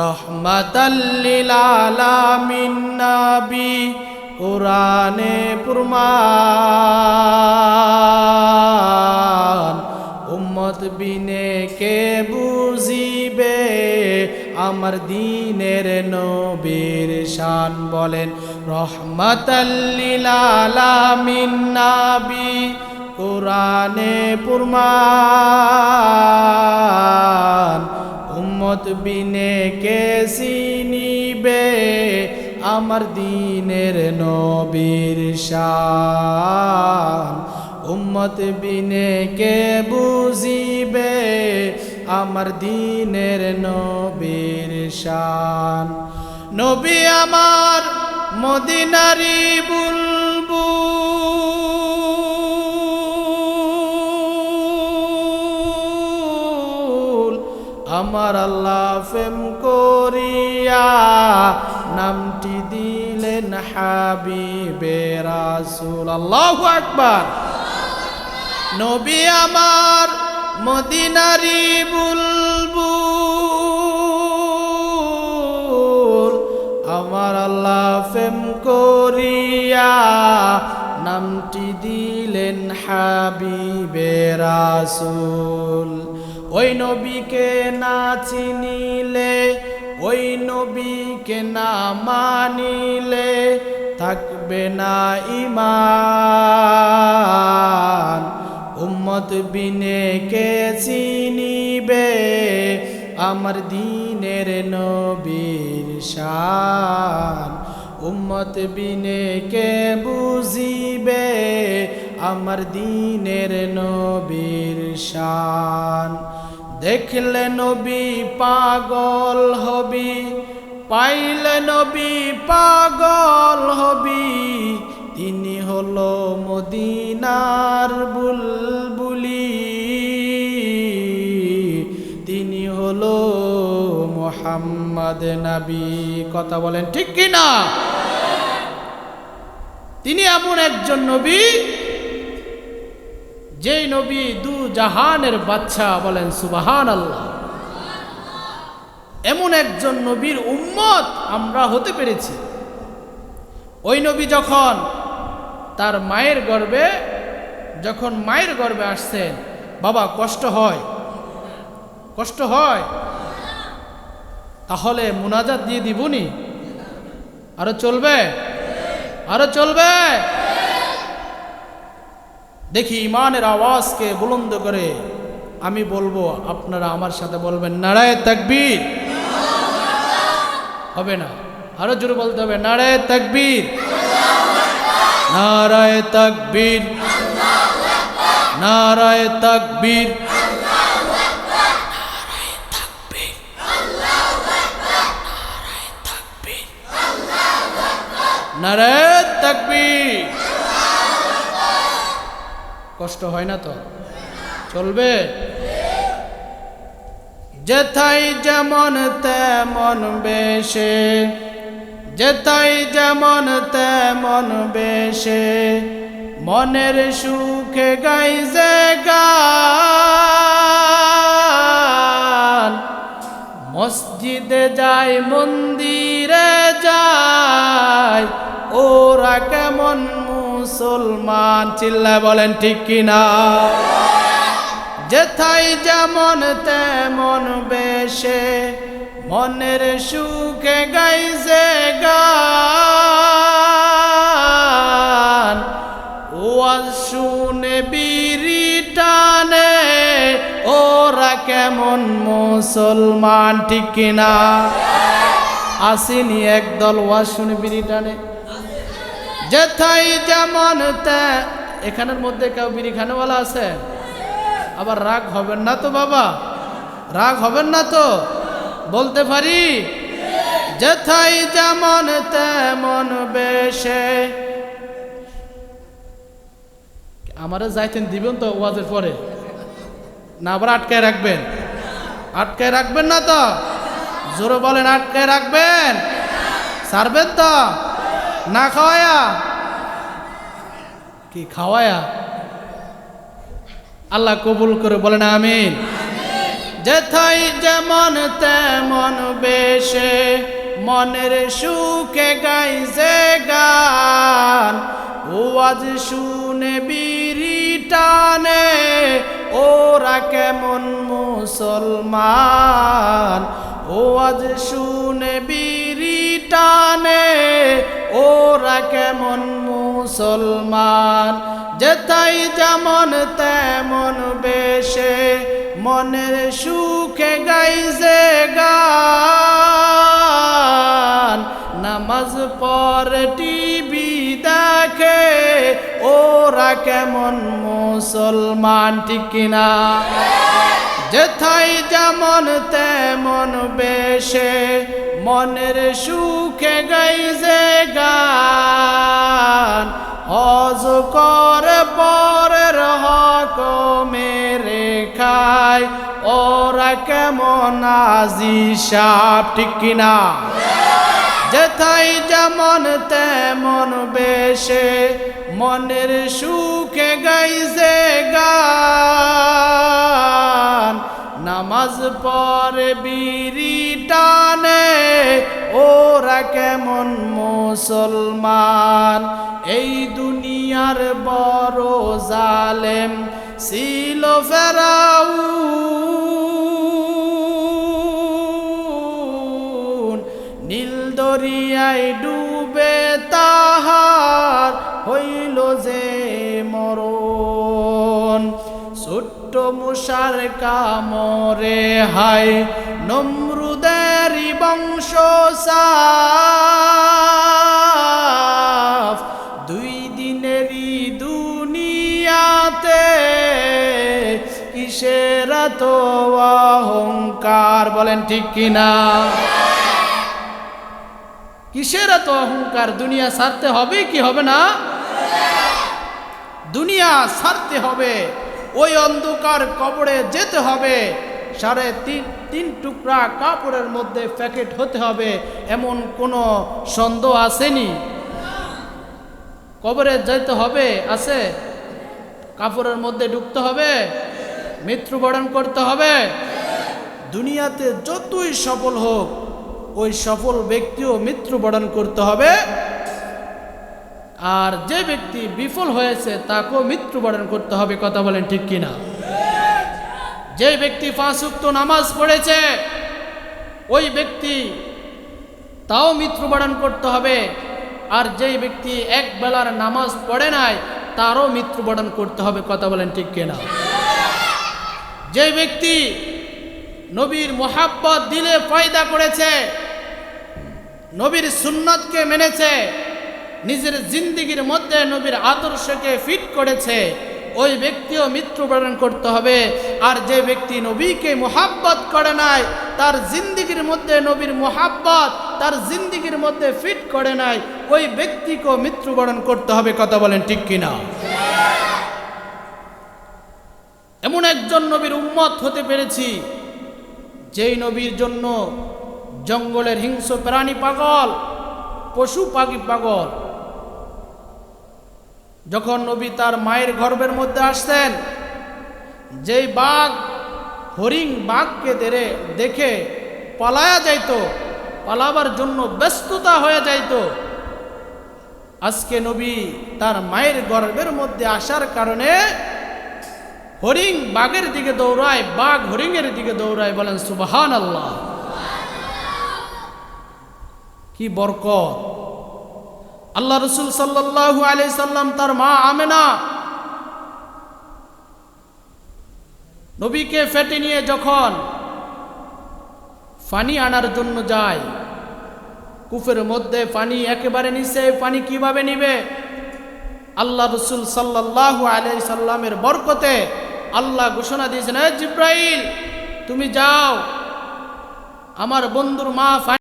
রহমাতাল্লিল আলামিন নবী, কোরআনে পুরমান উম্মত বিনে কে বুঝিবে? আমার দিনের নবীর শান বলেন রহমাতাল্লিল আলামিন নবী, কোরআনে পুরমান উম্মত বিনে কে চিনিবে আমার দিনের নবীর শান। উম্মত বিনে কে বুঝিবে আমার দিনের নবীর শান। নবী আমার মদিনারি বুলবুল আমার আল্লাহ ফেম করিয়া নামটি দিলেন হাবিবে রাসুল। আল্লাহু আকবার। নবী আমার মদিনারি বুলবুল। আমার আল্লাহ ফেম করিয়া নামটি দিলেন হাবিবে ওই নবীকে না চিনিলে, ওই নবীকে না মানিলে থাকবে না ইমান উম্মত বিনে কে চিনিবে? আমার দিনের নবীর শান। উম্মত বিনে কে বুঝিবে? আমার দিনের নবীর শান। দেখলে নবী পাগল হবি, পাইলে নবী পাগল হবি। তিনি হলো মদিনার বুলবুলি। তিনি হলো মোহাম্মদ নবী। কথা বলেন ঠিক কি না তিনি এমন একজন নবী যেই নবী দু জাহানের বাচ্চা বলেন সুবাহান আল্লাহ এমন একজন নবীর উম্মত আমরা হতে পেরেছি। ওই নবী যখন তার মায়ের গর্বে, যখন মায়ের গর্বে আসছেন, বাবা, কষ্ট হয়? কষ্ট হয়? তাহলে মুনাজাত দিয়ে দিবনি? আরও চলবে? আরও চলবে? দেখি ইমানের আওয়াজকে বুলন্দ করে আমি বলব, আপনারা আমার সাথে বলবেন, নারায় তাকবীর। হবে না। আরও জোরে বলতে হবে, নারায় তাকবীর। নারায় তাকবীর। নারায় তাকবীর। নারায় তাকবীর। কষ্ট হয় না তো? চলবে? যেথাই যেমন তেমন বেশে যেথাই যেমন তেমন বেশে, মনের সুখে গাইজে গান। মসজিদে যায়, মন্দিরে যায়, ওরা কেমন মুসলমান চিল্লায় বলেন, ঠিক কিনা? যেথাই যেমন তেমন বেশে মনের সুখে গাইছে গান। শুনে বিড়ি টানে, ওরা কেমন মুসলমান, ঠিক কিনা? আসিনি একদল ওয়াজ শুনে বিড়ি টানে। যেথাই যেমন এখানের মধ্যে কেউ বিড়ি খানেওয়ালা আছে? আবার রাগ হবেন না তো বাবা? রাগ হবেন না তো? বলতে পারি? যেথাই যেমন তেমন বেশে। আমারে যাইতেন দিবেন তো ওয়াজের পরে? না আবার আটকায় রাখবেন? আটকায় রাখবেন না তো? জোরে বলেন, আটকায় রাখবেন? সারবেন তো? না খাওয়ায়া? কি খাওয়ায়া? আল্লাহ কবুল করে বলে বলেন, আমিন। যেথাই যেমন তেমন বেশে মনের সুখে গাই যে গান, ও আজ শুনে বিড়ি টানে, ওরা কেমন মুসলমান, ও আজ শুনে বিড়ি টানে ওরা কেমন মুসলমান? যেতাই যেমন তেমন বেশে মনের সুখে গাইছে গান। নামাজ পড়ে, টিভি দেখে ওরা কেমন মুসলমান, ঠিক কিনা? যেথাই যেমন তেমন বেশে, মনের সুখে গাইজে গান। হজ কর পরের হক মেরে খায়, ওরা কেমন আজি সাপ, ঠিক কিনা? যেথাই যেমন তেমন বেশে, মনের সুখে গাইছে গান। নামাজ পরে বিড়ি টানে, ওরা কেমন মুসলমান? এই দুনিয়ার বড় জালেম ছিল ফেরাউন। দরিয়ায় ডুবে তাহার হইল যে মরণ। ছোট্ট মুসার কামরে হাই নমরুদেরই বংশ দুই দিনেরই দুনিয়াতে কিসের তো অহংকার? বলেন ঠিক কিনা? কিসের এত অহংকার? দুনিয়া সারতে হবে কি হবে না? দুনিয়া সারতে হবে। ওই অন্ধকার কবরে যেতে হবে। সাড়ে তিন তিন টুকরা কাপড়ের মধ্যে প্যাকেট হতে হবে। এমন কোনো সন্দেহ আসেনি? কবরে যেতে হবে? আছে? কাপড়ের মধ্যে ঢুকতে হবে? মৃত্যুবরণ করতে হবে? দুনিয়াতে যতই সফল হোক ওই সফল ব্যক্তিও মৃত্যুবরণ করতে হবে। আর যে ব্যক্তি বিফল হয়েছে, তাকেও মৃত্যুবরণ করতে হবে, কথা বলেন ঠিক কিনা? যে ব্যক্তি ফাঁসুক্ত নামাজ পড়েছে, ওই ব্যক্তি তাও মৃত্যুবরণ করতে হবে। আর যেই ব্যক্তি এক বেলার নামাজ পড়ে নাই, তারও মৃত্যুবরণ করতে হবে, কথা বলেন ঠিক কিনা? যে ব্যক্তি নবীর মোহাব্বত দিলে ফায়দা করেছে। নবীর সুন্নতকে মেনেছে। নিজের জিন্দিগির মধ্যে নবীর আদর্শকে ফিট করেছে। ওই ব্যক্তিও মৃত্যুবরণ করতে হবে। আর যে ব্যক্তি নবীকে মোহাব্বত করে নাই, তার জিন্দিগির মধ্যে নবীর মোহাব্বত, তার জিন্দিগির মধ্যে ফিট করে নাই, ওই ব্যক্তিকেও মৃত্যুবরণ করতে হবে। কথা বলেন ঠিক কিনা? এমন একজন নবীর উম্মত হতে পেরেছি। যেই নবীর জন্য জঙ্গলের হিংস্র প্রাণী পাগল, পশু পাখি পাগল, যখন নবী তার মায়ের গর্ভের মধ্যে আসতেন, যেই বাঘ হরিং বাঘকে দেরে দেখে পালায়া যাইত, পালাবার জন্য ব্যস্ততা হয়ে যাইত, আজকে নবী তার মায়ের গর্ভের মধ্যে আসার কারণে হরিং বাঘের দিকে দৌড়ায়, বাঘ হরিংয়ের দিকে দৌড়ায়, বলেন সুবাহান আল্লাহ কি বরকত। আল্লাহ রসুল সাল্লাহু আলি সাল্লাম, তার মা আমেনা, নবীকে ফেটে নিয়ে যখন পানি আনার জন্য যায়, কুফের মধ্যে পানি একেবারে নিচে পানি কীভাবে নিবে? আল্লাহ রসুল সাল্লাহু আলি সাল্লামের বরকতে আল্লাহ ঘোষণা দিয়েছেন জিব্রাইল তুমি যাও। আমার বন্ধুর মা